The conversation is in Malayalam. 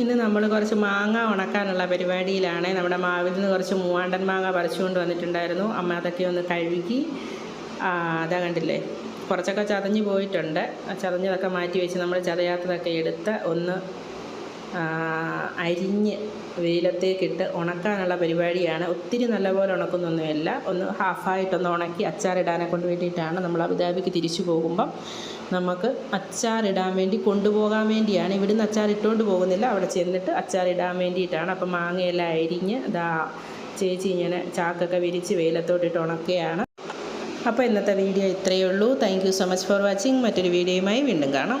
ഇന്ന് നമ്മൾ കുറച്ച് മാങ്ങ ഉണക്കാനുള്ള പരിപാടിയിലാണ്. നമ്മുടെ മാവിൽ നിന്ന് കുറച്ച് മൂവാണ്ടൻ മാങ്ങ പറിച്ചുകൊണ്ട് വന്നിട്ടുണ്ടായിരുന്നു. അമ്മ അതൊക്കെ ഒന്ന് കഴുകി അതാ കണ്ടില്ലേ? കുറച്ചൊക്കെ ചതഞ്ഞ് പോയിട്ടുണ്ട്. ചതഞ്ഞതൊക്കെ മാറ്റി വെച്ച് നമ്മൾ ചതയാത്തതൊക്കെ എടുത്ത് ഒന്ന് അരിഞ്ഞ് വെയിലത്തേക്കിട്ട് ഉണക്കാനുള്ള പരിപാടിയാണ്. ഒത്തിരി നല്ലപോലെ ഉണക്കുന്നൊന്നുമില്ല. ഒന്ന് ഹാഫായിട്ടൊന്ന് ഉണക്കി അച്ചാറിടാനെ കൊണ്ട് വേണ്ടിയിട്ടാണ് നമ്മൾ അബുദാബിക്ക് തിരിച്ചു പോകുമ്പം നമുക്ക് അച്ചാറിടാൻ വേണ്ടി കൊണ്ടുപോകാൻ വേണ്ടിയാണ്. ഇവിടുന്ന് അച്ചാറിട്ടുകൊണ്ട് പോകുന്നില്ല. അവിടെ ചെന്നിട്ട് അച്ചാറിടാൻ വേണ്ടിയിട്ടാണ്. അപ്പം മാങ്ങയെല്ലാം അരിഞ്ഞ് ഇതാ ചേച്ചി ഇങ്ങനെ ചാക്കൊക്കെ വിരിച്ച് വെയിലത്തോട്ടിട്ട് ഉണക്കുകയാണ്. അപ്പോൾ ഇന്നത്തെ വീഡിയോ ഇത്രയേ ഉള്ളൂ. Thank so much for watching മറ്റൊരു വീഡിയോയുമായി വീണ്ടും കാണാം.